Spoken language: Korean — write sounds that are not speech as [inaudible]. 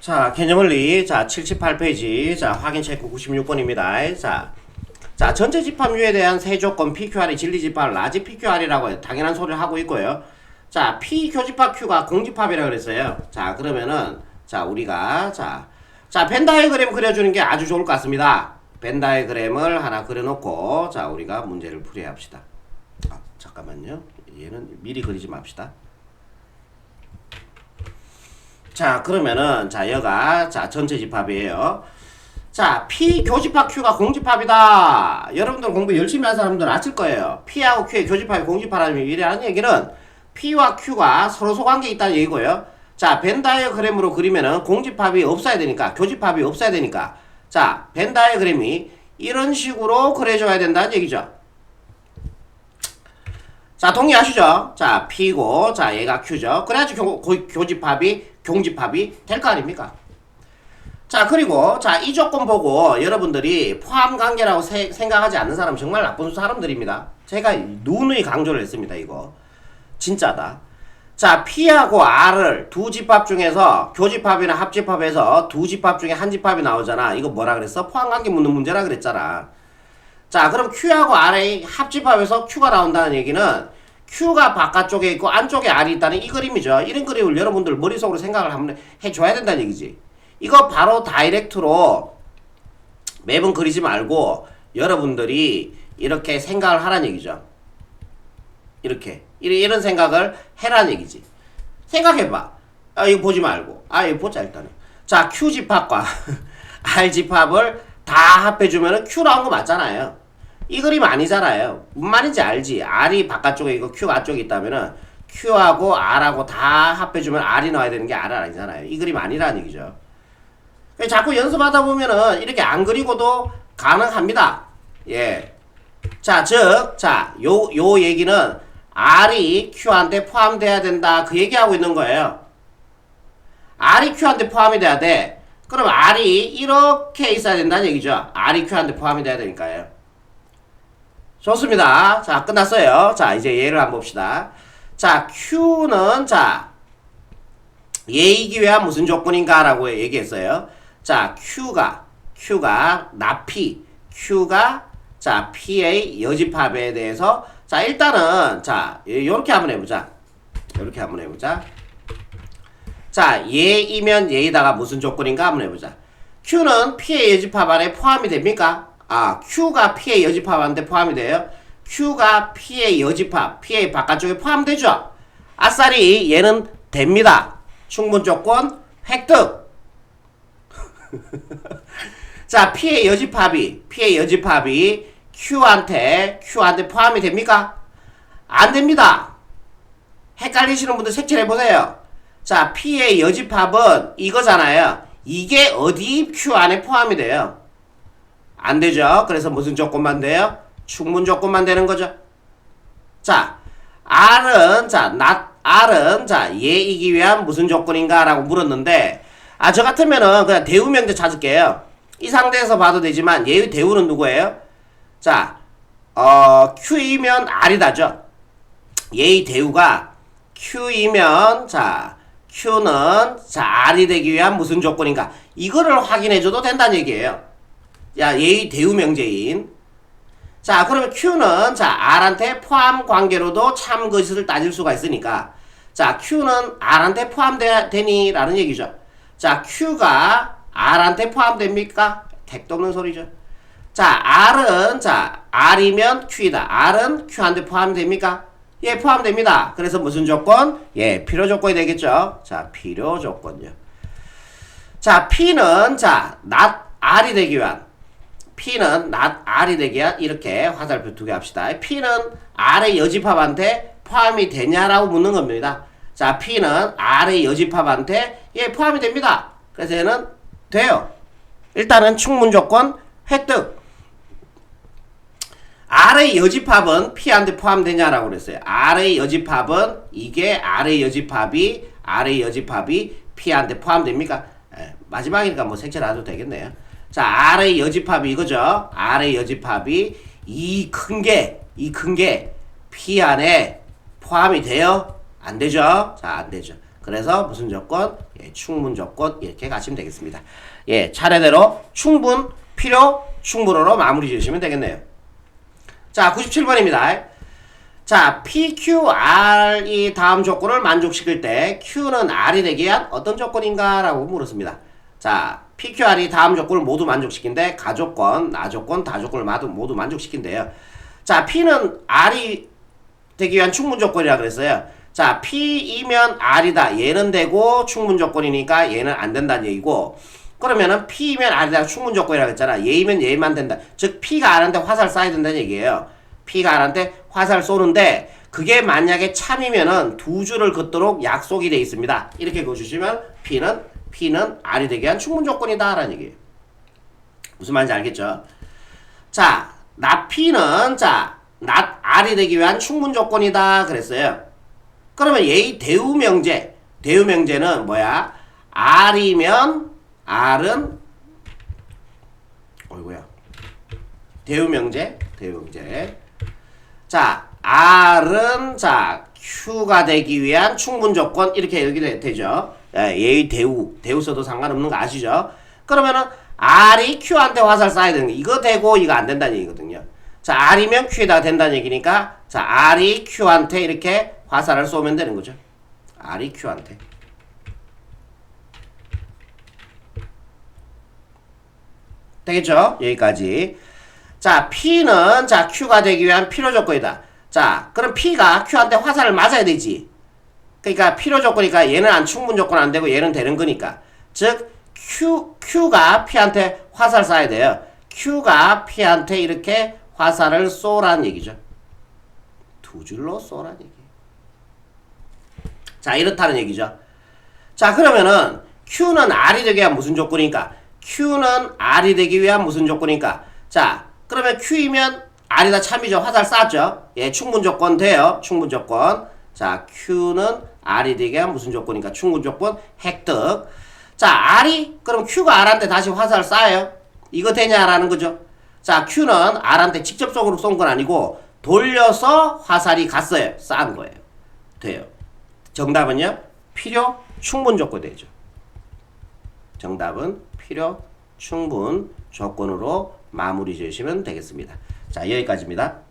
자, 개념 원리. 자, 78페이지. 자, 확인 체크 96번입니다. 자, 자, 전체 집합유에 대한 세 조건 PQR이 진리 집합 라지 PQR이라고. 당연한 소리를 하고 있고요. 자, P 교집합 Q가 공집합이라고 그랬어요. 자, 그러면은 자, 우리가 자, 자, 벤 다이어그램 그려 주는 게 아주 좋을 것 같습니다. 벤 다이어그램을 하나 그려 놓고 자, 우리가 문제를 풀이해 합시다. 아, 잠깐만요. 얘는 미리 그리지 맙시다. 자 그러면은 자 여가 자 전체 집합이에요. 자 P 교집합 Q가 공집합이다. 여러분들 공부 열심히 한 사람들 아실 거예요. P하고 Q의 교집합이 공집합이라는 이라는 얘기는 P와 Q가 서로 소관계 있다는 얘기고요. 자 벤다이어그램으로 그리면은 공집합이 없어야 되니까 교집합이 없어야 되니까 자 벤다이어그램이 이런 식으로 그려줘야 된다는 얘기죠. 자, 동의하시죠? 자, P고, 자, 얘가 Q죠. 그래야지 교, 고- 교집합이, 경집합이 될 거 아닙니까? 자, 그리고, 자, 이 조건 보고 여러분들이 포함 관계라고 세- 생각하지 않는 사람 정말 나쁜 사람들입니다. 제가 누누이 강조를 했습니다, 이거. 진짜다. 자, P하고 R을 두 집합 중에서 교집합이나 합집합에서 두 집합 중에 한 집합이 나오잖아. 이거 뭐라 그랬어? 포함 관계 묻는 문제라 그랬잖아. 자, 그럼 Q하고 R의 합집합에서 Q가 나온다는 얘기는 Q가 바깥쪽에 있고 안쪽에 R이 있다는 이 그림이죠. 이런 그림을 여러분들 머릿속으로 생각을 한번 해줘야 된다는 얘기지. 이거 바로 다이렉트로 매번 그리지 말고 여러분들이 이렇게 생각을 하라는 얘기죠. 이렇게. 이런, 생각을 해라는 얘기지. 생각해봐. 아, 이거 보지 말고. 아, 이거 보자, 일단은. 자, Q집합과 [laughs] R집합을 다 합해주면 은 Q 나온 거 맞잖아요. 이 그림 아니잖아요. 무슨 말인지 알지? R이 바깥쪽에 있고 Q가 앞쪽에 있다면은 Q하고 R하고 다 합해주면 R이 나와야 되는 게 R 아니잖아요. 이 그림 아니라는 얘기죠. 그래서 자꾸 연습하다 보면은 이렇게 안 그리고도 가능합니다. 예. 자, 즉, 자, 요, 요 얘기는 R이 Q한테 포함돼야 된다. 그 얘기하고 있는 거예요. R이 Q한테 포함이 돼야 돼. 그럼 R이 이렇게 있어야 된다는 얘기죠. R이 Q한테 포함이 돼야 되니까요. 좋습니다. 자, 끝났어요. 자, 이제 얘를 한번 봅시다. 자, Q는, 자, 얘이기 위한 무슨 조건인가? 라고 얘기했어요. 자, Q가, Q가 나 P, Q가, 자, P의 여집합에 대해서, 자, 일단은, 자, 요렇게 한번 해보자. 요렇게 한번 해보자. 자, 얘이면 얘에다가 무슨 조건인가 한번 해보자. Q는 P의 여집합 안에 포함이 됩니까? 아, Q가 P의 여집합 안에 포함이 돼요? Q가 P의 여집합, P의 바깥쪽에 포함되죠? 아싸리 얘는 됩니다. 충분 조건 획득. [laughs] 자, P의 여집합이, P의 여집합이 Q한테, Q한테 포함이 됩니까? 안 됩니다. 헷갈리시는 분들 색칠해 보세요. 자, P의 여집합은 이거잖아요. 이게 어디 Q 안에 포함이 돼요? 안 되죠. 그래서 무슨 조건만 돼요? 충분 조건만 되는 거죠. 자, R은 자, not R은 자, 얘이기 위한 무슨 조건인가라고 물었는데 아, 저 같으면은 그냥 대우 명제 찾을게요. 이 상태에서 봐도 되지만 얘의 대우는 누구예요? 자, 어, Q이면 R이다죠. 얘의 대우가 Q이면 자 Q는 자 R이 되기 위한 무슨 조건인가 이거를 확인해 줘도 된다는 얘기예요. 야 얘의 대우 명제인 자 그러면 Q는 자 R한테 포함 관계로도 참 것을 따질 수가 있으니까 자 Q는 R한테 포함되니 라는 얘기죠. 자 Q가 R한테 포함됩니까? 택도 없는 소리죠. 자, R은, 자, R이면 Q이다. R은 Q한테 포함됩니까? 예, 포함됩니다. 그래서 무슨 조건? 예, 필요 조건이 되겠죠. 자, 필요 조건요. 자, P는, 자, not R이 되기 위한, P는 not R이 위한, 이렇게 화살표 두 개 합시다. P는 R의 여집합한테 포함이 되냐라고 묻는 겁니다. 자, P는 R의 여집합한테, 예, 포함이 됩니다. 그래서 얘는 돼요. 일단은 충분 조건 획득. R의 여집합은 P한테 포함되냐라고 그랬어요. R의 여집합은 이게 R의 여집합이 R의 여집합이 P한테 포함됩니까? 예, 마지막이니까 뭐 색칠 안 해도 되겠네요. 자, R의 여집합이 이거죠. R의 여집합이 이 큰 게, 이 큰 게 P 안에 포함이 돼요? 안 되죠? 자, 안 되죠. 그래서 무슨 조건? 예, 충분 조건 이렇게 가시면 되겠습니다. 예, 차례대로 충분, 필요, 충분으로 마무리 지으시면 되겠네요. 자, 97번입니다. 자, PQR이 다음 조건을 만족시킬 때 Q는 R이 되기 위한 어떤 조건인가? 라고 물었습니다. 자, PQR이 다음 조건을 모두 만족시킨데 가조건, 나조건, 다조건을 모두, 만족시킨대요. 자, P는 R이 되기 위한 충분 조건이라 그랬어요. 자, P이면 R이다. 얘는 되고 충분 조건이니까 얘는 안 된다는 얘기고 그러면은 P이면 R이다 충분 조건이라 그랬잖아. 얘이면 얘만 된다. 즉 P가 R한테 화살 쏴야 된다는 얘기예요. P가 R한테 화살 쏘는데 그게 만약에 참이면은 두 줄을 긋도록 약속이 돼 있습니다. 이렇게 그어주시면 P는 P는 R이 되기 위한 충분 조건이다 라는 얘기예요. 무슨 말인지 알겠죠? 자, 나 P는 자, 나 R이 되기 위한 충분 조건이다 그랬어요. 그러면 얘의 대우 명제, 대우 명제는 뭐야? R이면 R은 어이구야. 대우 명제, 대우 명제. 자, R은 자 Q가 되기 위한 충분 조건 이렇게 여기 되- 되죠. 예, 얘의 대우, 대우 써도 상관없는 거 아시죠? 그러면은 R이 Q한테 화살 쏴야 되는 거 이거 되고 이거 안 된다는 얘기거든요. 자, R이면 Q에다 된다는 얘기니까 자, R이 Q한테 이렇게 화살을 쏘면 되는 거죠. R이 Q한테. 되겠죠? 여기까지. 자, P는 자, Q가 되기 위한 필요 조건이다. 자, 그럼 P가 Q한테 화살을 맞아야 되지. 그러니까 필요 조건이니까 얘는 안 충분 조건 안 되고 얘는 되는 거니까. 즉 Q Q가 P한테 화살 쏴야 돼요. Q가 P한테 이렇게 화살을 쏘라는 얘기죠. 두 줄로 쏘라는 얘기. 자, 이렇다는 얘기죠. 자, 그러면은 Q는 R이 되기 위한 무슨 조건이니까? Q는 R이 되기 위한 무슨 조건이니까? 자, 그러면 Q이면 R이다 참이죠. 화살 쐈죠. 예, 충분 조건 돼요. 충분 조건. 자, Q는 R이 되게 한 무슨 조건이니까 충분 조건 획득. 자, R이 그럼 Q가 R한테 다시 화살 쏴요. 이거 되냐라는 거죠. 자, Q는 R한테 직접적으로 쏜 건 아니고 돌려서 화살이 갔어요. 싼 거예요. 돼요. 정답은요? 필요 충분 조건 되죠. 정답은 필요 충분 조건으로 마무리 지으시면 되겠습니다. 자, 여기까지입니다.